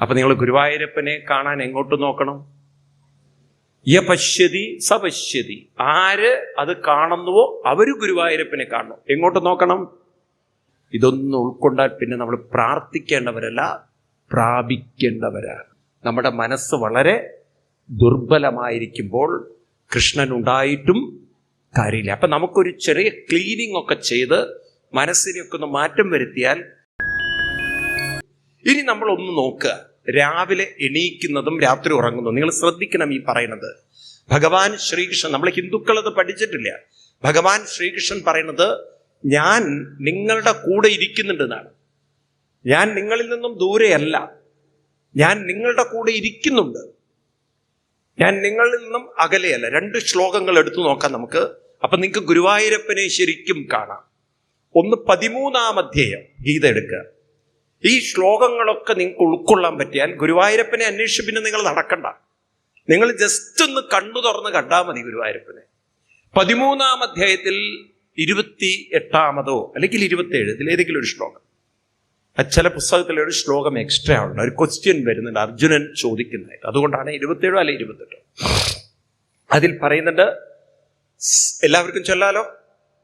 അപ്പൊ നിങ്ങൾ ഗുരുവായൂരപ്പനെ കാണാൻ എങ്ങോട്ട് നോക്കണം? യ പശ്യതി സ ആര് അത് കാണുന്നുവോ അവർ ഗുരുവായൂരപ്പനെ കാണണം. എങ്ങോട്ട് നോക്കണം? ഇതൊന്നും ഉൾക്കൊണ്ടാൽ പിന്നെ നമ്മൾ പ്രാർത്ഥിക്കേണ്ടവരല്ല പ്രാപിക്കേണ്ടവരാണ്. നമ്മുടെ മനസ്സ് വളരെ ദുർബലമായിരിക്കുമ്പോൾ കൃഷ്ണൻ ഉണ്ടായിട്ടും കാര്യമില്ല. അപ്പൊ നമുക്കൊരു ചെറിയ ക്ലീനിങ് ഒക്കെ ചെയ്ത് മനസ്സിനെയൊക്കെ ഒന്ന് മാറ്റം വരുത്തിയാൽ ഇനി നമ്മളൊന്ന് നോക്കുക. രാവിലെ എണീക്കുന്നതും രാത്രി ഉറങ്ങുന്നതും നിങ്ങൾ ശ്രദ്ധിക്കണം ഈ പറയുന്നത്. ഭഗവാൻ ശ്രീകൃഷ്ണൻ നമ്മൾ ഹിന്ദുക്കൾ അത് പഠിച്ചിട്ടില്ല. ഭഗവാൻ ശ്രീകൃഷ്ണൻ പറയുന്നത് ഞാൻ നിങ്ങളുടെ കൂടെ ഇരിക്കുന്നുണ്ടെന്നാണ്. ഞാൻ നിങ്ങളിൽ നിന്നും ദൂരെയല്ല. ഞാൻ നിങ്ങളുടെ കൂടെ ഇരിക്കുന്നുണ്ട്. ഞാൻ നിങ്ങളിൽ നിന്നും അകലെയല്ല. രണ്ട് ശ്ലോകങ്ങൾ എടുത്തു നോക്കാം നമുക്ക്. അപ്പൊ നിങ്ങൾക്ക് ഗുരുവായൂരപ്പനെ ശരിക്കും കാണാം. ഒന്ന് പതിമൂന്നാം അധ്യായം ഗീത എടുക്കുക. ഈ ശ്ലോകങ്ങളൊക്കെ നിങ്ങൾക്ക് ഉൾക്കൊള്ളാൻ പറ്റിയാൽ ഗുരുവായൂരപ്പനെ അന്വേഷിച്ച് പിന്നെ നിങ്ങൾ നടക്കണ്ട. നിങ്ങൾ ജസ്റ്റ് ഒന്ന് കണ്ണു തുറന്ന് കണ്ടാൽ മതി ഗുരുവായൂരപ്പനെ. പതിമൂന്നാം അധ്യായത്തിൽ ഇരുപത്തി എട്ടാമതോ അല്ലെങ്കിൽ ഇരുപത്തി ഏഴ് ഇതിലേതെങ്കിലും ഒരു ശ്ലോകം. ചില പുസ്തകത്തിലെ ഒരു ശ്ലോകം എക്സ്ട്രാ ഉണ്ട്. ഒരു ക്വസ്റ്റ്യൻ വരുന്നുണ്ട് അർജുനൻ ചോദിക്കുന്നതായിട്ട്. അതുകൊണ്ടാണ് ഇരുപത്തേഴോ അല്ലെ ഇരുപത്തെട്ടോ. അതിൽ പറയുന്നുണ്ട് എല്ലാവർക്കും ചൊല്ലാലോ?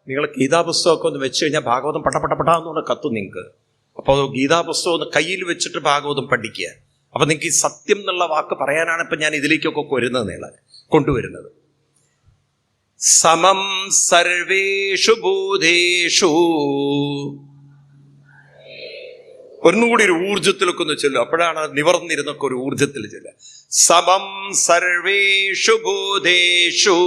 നിങ്ങൾ ഗീതാ പുസ്തകമൊക്കെ ഒന്ന് വെച്ച് കഴിഞ്ഞാൽ ഭാഗവതം പട്ട പട്ട കത്തും നിങ്ങൾക്ക്. അപ്പോൾ ഗീതാപുസ്തകം ഒന്ന് കയ്യിൽ വെച്ചിട്ട് ഭാഗവതം പഠിക്കുക. അപ്പൊ നിങ്ങൾക്ക് ഈ സത്യം എന്നുള്ള വാക്ക് പറയാനാണ് ഇപ്പൊ ഞാൻ ഇതിലേക്കൊക്കെ വരുന്നത് നിങ്ങൾ കൊണ്ടുവരുന്നത്. സമം സർവേഷു ഭൂതേഷു ഒന്നുകൂടി ഒരു ഊർജത്തിലൊക്കെ ഒന്ന് ചെല്ലും അപ്പോഴാണ് നിവർന്നിരുന്നൊക്കെ ഒരു ഊർജത്തിൽ ചെല്ലുക. സമം സർവേഷു ഭൂതേഷു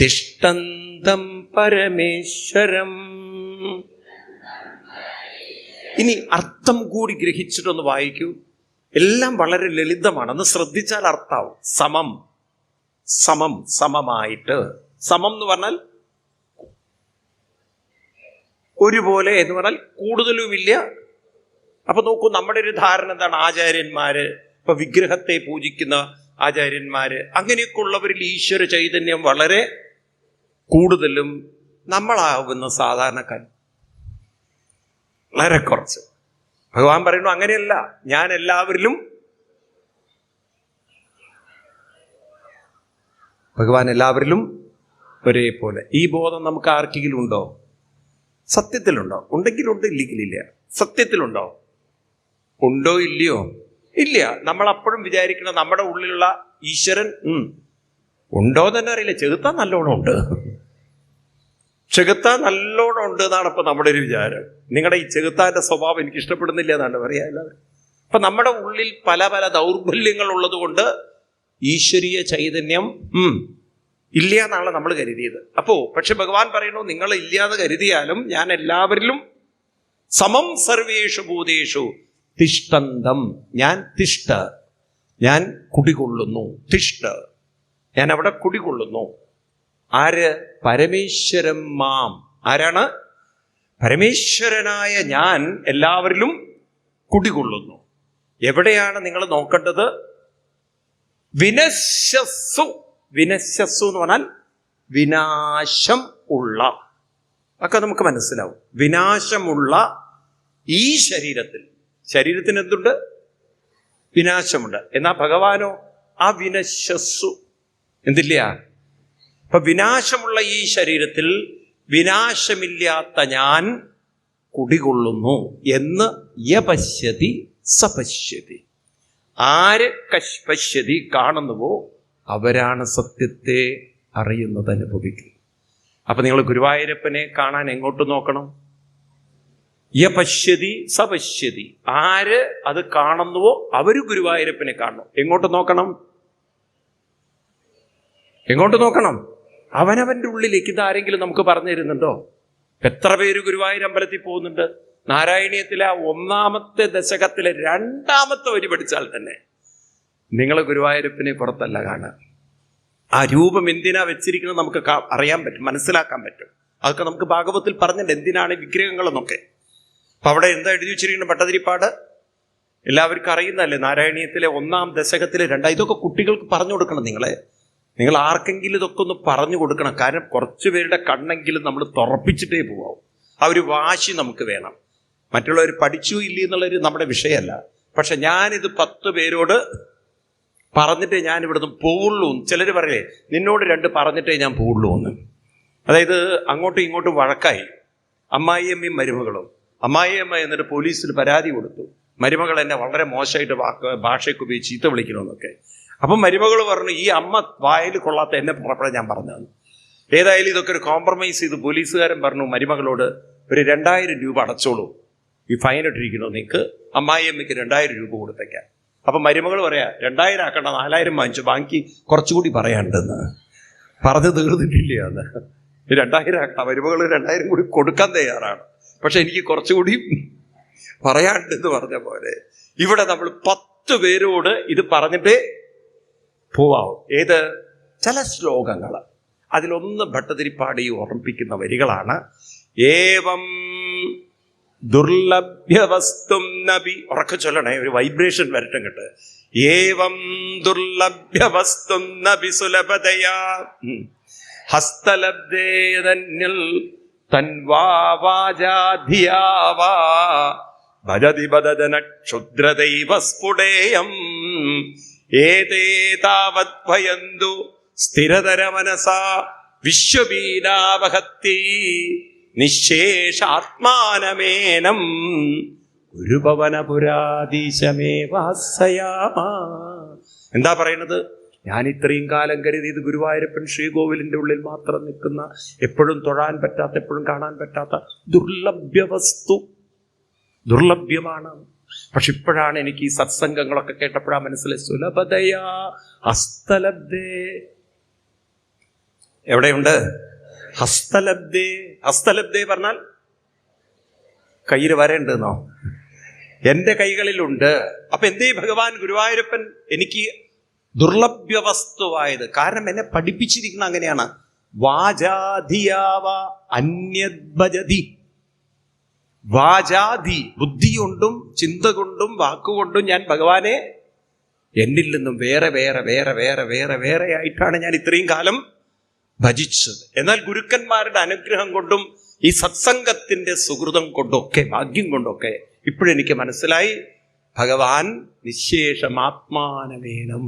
തിഷ്ടന്തം പരമേശ്വരം. ഇനി അർത്ഥം കൂടി ഗ്രഹിച്ചിട്ടൊന്ന് വായിക്കൂ. എല്ലാം വളരെ ലളിതമാണ്. ഒന്ന് ശ്രദ്ധിച്ചാൽ അർത്ഥാവും. സമം. സമം സമമായിട്ട്. സമം എന്ന് പറഞ്ഞാൽ ഒരുപോലെ എന്ന് പറഞ്ഞാൽ കൂടുതലുമില്ല. അപ്പൊ നോക്കൂ നമ്മുടെ ഒരു ധാരണ എന്താണ്? ആചാര്യന്മാര് ഇപ്പൊ വിഗ്രഹത്തെ പൂജിക്കുന്ന ആചാര്യന്മാര് അങ്ങനെയൊക്കെ ഉള്ളവരിൽ ഈശ്വര ചൈതന്യം വളരെ കൂടുതലും നമ്മളാവുന്ന സാധാരണക്കാർ. വളരെ കുറച്ച്. ഭഗവാൻ പറയുന്നു അങ്ങനെയല്ല. ഞാൻ എല്ലാവരിലും ഭഗവാൻ എല്ലാവരിലും ഒരേപോലെ. ഈ ബോധം നമുക്ക് ആർക്കെങ്കിലും ഉണ്ടോ സത്യത്തിലുണ്ടോ? ഉണ്ടെങ്കിലുണ്ട് ഇല്ലെങ്കിലില്ല സത്യത്തിലുണ്ടോ? ഉണ്ടോ ഇല്ലയോ? ഇല്ല. നമ്മൾ അപ്പോഴും വിചാരിക്കണം നമ്മുടെ ഉള്ളിലുള്ള ഈശ്വരൻ ഉണ്ടോ തന്നെ അറിയില്ല. ചെറുത്താൻ നല്ലോണം ഉണ്ട്. ചെകുത്താൻ നല്ലോണം ഉണ്ട് എന്നാണ് ഇപ്പൊ നമ്മുടെ ഒരു വിചാരം. നിങ്ങളുടെ ഈ ചെകുത്താന്റെ സ്വഭാവം എനിക്ക് ഇഷ്ടപ്പെടുന്നില്ല എന്നാണ് പറയാ അല്ലാതെ അപ്പൊ നമ്മുടെ ഉള്ളിൽ പല പല ദൗർബല്യങ്ങൾ ഉള്ളത് കൊണ്ട് ഈശ്വരീയ ചൈതന്യം ഇല്ല എന്നാണ് നമ്മൾ കരുതിയത്. അപ്പോ പക്ഷെ ഭഗവാൻ പറയുന്നു നിങ്ങൾ ഇല്ലാതെ കരുതിയാലും ഞാൻ എല്ലാവരിലും സമം സർവേഷു ഭൂതേഷു തിഷ്ടന്തം ഞാൻ തിഷ്ട ഞാൻ കുടികൊള്ളുന്നു. തിഷ്ട ഞാൻ അവിടെ കുടികൊള്ളുന്നു. ആര്? പരമേശ്വരം മാം. ആരാണ്? പരമേശ്വരനായ ഞാൻ എല്ലാവരിലും കുടികൊള്ളുന്നു. എവിടെയാണ് നിങ്ങൾ നോക്കേണ്ടത്? വിനശസ്സു വിനശസ്സു എന്ന് പറഞ്ഞാൽ വിനാശം ഉള്ള. ഒക്കെ നമുക്ക് മനസ്സിലാവും. വിനാശമുള്ള ഈ ശരീരത്തിൽ. ശരീരത്തിന് എന്തുണ്ട്? വിനാശമുണ്ട്. എന്നാ ഭഗവാനോ? ആ വിനശ്യസ്സു എന്തില്ല? അപ്പൊ വിനാശമുള്ള ഈ ശരീരത്തിൽ വിനാശമില്ലാത്ത ഞാൻ കുടികൊള്ളുന്നു എന്ന് യപശ്യതി സപശ്യതി. ആര് കശ് കാണുന്നുവോ അവരാണ് സത്യത്തെ അറിയുന്നത് അനുഭവിക്കുന്നത് അപ്പൊ നിങ്ങൾ ഗുരുവായൂരപ്പനെ കാണാൻ എങ്ങോട്ട് നോക്കണം? യപശ്യതി സപശ്യതി. ആര് അത് കാണുന്നുവോ അവർ ഗുരുവായൂരപ്പനെ കാണണം. എങ്ങോട്ട് നോക്കണം? എങ്ങോട്ട് നോക്കണം? അവനവന്റെ ഉള്ളിലേക്ക് ഇതാരെങ്കിലും നമുക്ക് പറഞ്ഞു തരുന്നുണ്ടോ? എത്ര പേര് ഗുരുവായൂർ അമ്പലത്തിൽ പോകുന്നുണ്ട്? നാരായണീയത്തിലെ ആ ഒന്നാമത്തെ ദശകത്തിലെ രണ്ടാമത്തെ വരി പഠിച്ചാൽ തന്നെ നിങ്ങൾ ഗുരുവായൂരപ്പനെ പുറത്തല്ല കാണുക. ആ രൂപം എന്തിനാ വെച്ചിരിക്കുന്നത് നമുക്ക് അറിയാൻ പറ്റും മനസ്സിലാക്കാൻ പറ്റും. അതൊക്കെ നമുക്ക് ഭാഗവത്തിൽ പറഞ്ഞിട്ടുണ്ട് എന്തിനാണ് വിഗ്രഹങ്ങളെന്നൊക്കെ. അപ്പൊ അവിടെ എന്താ എഴുതി വെച്ചിരിക്കുന്നത് ഭട്ടതിരിപ്പാട് എല്ലാവർക്കും അറിയുന്നതല്ലേ നാരായണീയത്തിലെ ഒന്നാം ദശകത്തിലെ രണ്ടാം ഇതൊക്കെ കുട്ടികൾക്ക് പറഞ്ഞു കൊടുക്കണം നിങ്ങളെ. നിങ്ങൾ ആർക്കെങ്കിലും ഇതൊക്കെ ഒന്ന് പറഞ്ഞു കൊടുക്കണം. കാരണം കുറച്ചു പേരുടെ കണ്ണെങ്കിലും നമ്മൾ തുറപ്പിച്ചിട്ടേ പോവാം ആ ഒരു വാശി നമുക്ക് വേണം. മറ്റുള്ളവർ പഠിച്ചു ഇല്ല എന്നുള്ളൊരു നമ്മുടെ വിഷയമല്ല. പക്ഷെ ഞാനിത് പത്ത് പേരോട് പറഞ്ഞിട്ടേ ഞാൻ ഇവിടുന്ന് പോവുള്ളൂ ചിലർ പറയേ നിന്നോട് രണ്ട് പറഞ്ഞിട്ടേ ഞാൻ പോവുള്ളൂ എന്ന്. അതായത് അങ്ങോട്ടും ഇങ്ങോട്ടും വഴക്കായി. അമ്മായിയമ്മയും മരുമകളും. അമ്മായിയമ്മ എന്നിട്ട് പോലീസിൽ പരാതി കൊടുത്തു. മരുമകൾ എന്നെ വളരെ മോശമായിട്ട് വാക്ക് ഭാഷയൊക്കെ ഉപയോഗിച്ച് ചീത്ത വിളിക്കണമെന്നൊക്കെ. അപ്പം മരുമകൾ പറഞ്ഞു ഈ അമ്മ വായിൽ കൊള്ളാത്ത എന്നെ പുറപ്പെടാൻ ഞാൻ പറഞ്ഞു ഏതായാലും ഇതൊക്കെ ഒരു കോംപ്രമൈസ് ചെയ്ത് പോലീസുകാരൻ പറഞ്ഞു മരുമകളോട് ഒരു രണ്ടായിരം രൂപ അടച്ചോളൂ. ഈ ഫൈൻ ഇട്ടിരിക്കണോ നിങ്ങൾക്ക് അമ്മായിയമ്മയ്ക്ക് രണ്ടായിരം രൂപ കൊടുത്തേക്കാം. അപ്പം മരുമകൾ പറയാ രണ്ടായിരം ആക്കണ്ട നാലായിരം വാങ്ങിച്ചു ബാക്കി കുറച്ചുകൂടി പറയാണ്ടെന്ന് പറഞ്ഞു തീർന്നിട്ടില്ല എന്ന് രണ്ടായിരം ആക്കണം മരുമകൾ രണ്ടായിരം കൂടി കൊടുക്കാൻ തയ്യാറാണ്. പക്ഷെ എനിക്ക് കുറച്ചുകൂടി പറയാണ്ടെന്ന് പറഞ്ഞ പോലെ ഇവിടെ നമ്മൾ പത്ത് പേരോട് ഇത് പറഞ്ഞിട്ടേ പോവാവും. ഏത്? ചില ശ്ലോകങ്ങൾ. അതിലൊന്ന് ഭട്ടതിരിപ്പാടി ഓർമ്മിപ്പിക്കുന്ന വരികളാണ്. ഏവം ദുർലഭ്യ വസ്തു നബി. ഉറക്ക ചൊല്ലണേ ഒരു വൈബ്രേഷൻ വരട്ടെ കേട്ട് ഏവം ദുർലഭ്യ വസ്തു നബി സുലഭതയാ. ഹസ്തലബ്ധേതന്യൽ തൻവാചാധിയാവാ ഭജതി ബദന ക്ഷുദ്രദൈവ സ്ഫുടേയം ഏതേ സ്ഥിരതര മനസാ വിശ്വബീനാവഹത്തി നിശേഷാത്മാനമേനം ഗുരുഭവനപുരാധീശമേവാസയാമ എന്താ പറയുന്നത്? ഞാൻ ഇത്രയും കാലം കരുതി ഇത് ഗുരുവായൂരപ്പൻ ശ്രീകോവിലിന്റെ ഉള്ളിൽ മാത്രം നിൽക്കുന്ന എപ്പോഴും തൊഴാൻ പറ്റാത്ത എപ്പോഴും കാണാൻ പറ്റാത്ത ദുർലഭ്യ വസ്തു. ദുർലഭ്യമാണ്. പക്ഷെ ഇപ്പോഴാണ് എനിക്ക് ഈ സത്സംഗങ്ങളൊക്കെ കേട്ടപ്പോഴാ മനസ്സിലായി സുലഭതയാ ഹസ്തലബ്ദേ എവിടെയുണ്ട്? ഹസ്തലബ്ദേ ഹസ്തലബ്ദേ പറഞ്ഞാൽ കയ്യിൽ വരേണ്ടെന്നോ? എന്റെ കൈകളിലുണ്ട്. അപ്പൊ എന്തേ ഭഗവാൻ ഗുരുവായൂരപ്പൻ എനിക്ക് ദുർലഭ്യ വസ്തുവായത് കാരണം എന്നെ പഠിപ്പിച്ചിരിക്കുന്ന അങ്ങനെയാണ്. വാചാധിയാവ അന്യദ്ഭജതി. വാചാധി ബുദ്ധി കൊണ്ടും ചിന്ത കൊണ്ടും വാക്കുകൊണ്ടും ഞാൻ ഭഗവാനെ എന്നിൽ നിന്നും വേറെ വേറെ വേറെ വേറെ വേറെ വേറെ ആയിട്ടാണ് ഞാൻ ഇത്രയും കാലം ഭജിച്ചത്. എന്നാൽ ഗുരുക്കന്മാരുടെ അനുഗ്രഹം കൊണ്ടും ഈ സത്സംഗത്തിന്റെ സുഹൃതം കൊണ്ടൊക്കെ ഭാഗ്യം കൊണ്ടൊക്കെ ഇപ്പോഴെനിക്ക് മനസ്സിലായി. ഭഗവാൻ നിശേഷമാത്മാനവേനം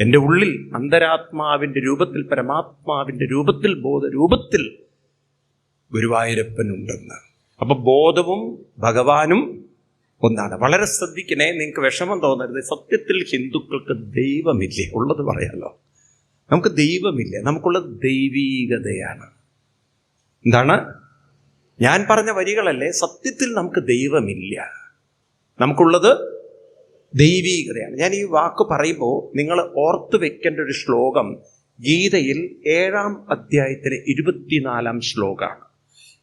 എന്റെ ഉള്ളിൽ അന്തരാത്മാവിന്റെ രൂപത്തിൽ പരമാത്മാവിന്റെ രൂപത്തിൽ ബോധ രൂപത്തിൽ ഗുരുവായൂരപ്പൻ ഉണ്ടെന്ന് അപ്പൊ ബോധവും ഭഗവാനും ഒന്നാണ്. വളരെ ശ്രദ്ധിക്കണേ നിങ്ങൾക്ക് വിഷമം തോന്നരുത്. സത്യത്തിൽ ഹിന്ദുക്കൾക്ക് ദൈവമില്ലേ? ഉള്ളത് പറയാലോ. നമുക്ക് ദൈവമില്ല? നമുക്കുള്ളത് ദൈവീകതയാണ്. എന്താണ്? ഞാൻ പറഞ്ഞ വരികളല്ലേ? സത്യത്തിൽ നമുക്ക് ദൈവമില്ല. നമുക്കുള്ളത് ദൈവീകതയാണ്. ഞാൻ ഈ വാക്ക് പറയുമ്പോൾ നിങ്ങൾ ഓർത്തു വെക്കേണ്ട ഒരു ശ്ലോകം ഗീതയിൽ ഏഴാം അധ്യായത്തിലെ ഇരുപത്തിനാലാം ശ്ലോകമാണ്.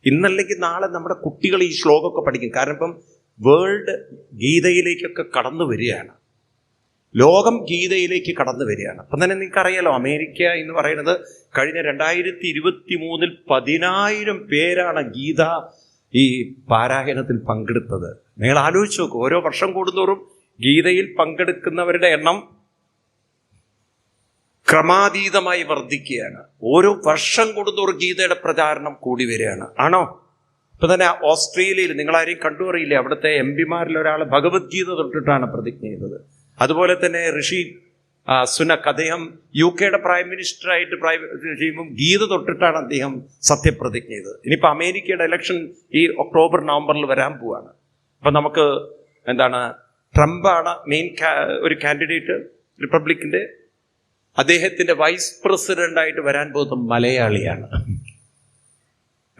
ഇന്നല്ലെങ്കിൽ നാളെ നമ്മുടെ കുട്ടികൾ ഈ ശ്ലോകമൊക്കെ പഠിക്കും. കാരണം ഇപ്പം വേൾഡ് ഗീതയിലേക്കൊക്കെ കടന്നു വരികയാണ്. ലോകം ഗീതയിലേക്ക് കടന്നു വരികയാണ്. അപ്പം തന്നെ നിങ്ങൾക്ക് അറിയാലോ അമേരിക്ക എന്ന് പറയുന്നത് കഴിഞ്ഞ രണ്ടായിരത്തി ഇരുപത്തി മൂന്നിൽ പതിനായിരം പേരാണ് ഗീത ഈ പാരായണത്തിൽ പങ്കെടുത്തത്. നിങ്ങൾ ആലോചിച്ച് നോക്കൂ ഓരോ വർഷം കൂടുന്തോറും ഗീതയിൽ പങ്കെടുക്കുന്നവരുടെ എണ്ണം ക്രമാതീതമായി വർദ്ധിക്കുകയാണ്. ഓരോ വർഷം കൂടുന്തോറും ഗീതയുടെ പ്രചാരണം കൂടി വരികയാണ്. ആണോ? ഇപ്പൊ തന്നെ ഓസ്ട്രേലിയയിൽ നിങ്ങൾ ആരെയും കണ്ടുപറിയില്ലേ അവിടുത്തെ എം പിമാരിൽ ഒരാൾ ഭഗവത്ഗീത തൊട്ടിട്ടാണ് പ്രതിജ്ഞ ചെയ്തത്. അതുപോലെ തന്നെ ഋഷി സുനക് അദ്ദേഹം യു കെയുടെ പ്രൈം മിനിസ്റ്ററായിട്ട് പ്രൈം ചെയ്യുമ്പം ഗീത തൊട്ടിട്ടാണ് അദ്ദേഹം സത്യപ്രതിജ്ഞ ചെയ്തത്. ഇനിയിപ്പോൾ അമേരിക്കയുടെ ഇലക്ഷൻ ഈ ഒക്ടോബർ നവംബറിൽ വരാൻ പോവാണ്. അപ്പം നമുക്ക് എന്താണ് ട്രംപാണ് മെയിൻ ഒരു കാൻഡിഡേറ്റ് റിപ്പബ്ലിക്കിന്റെ അദ്ദേഹത്തിന്റെ വൈസ് പ്രസിഡന്റായിട്ട് വരാൻ പോകുന്ന മലയാളിയാണ്.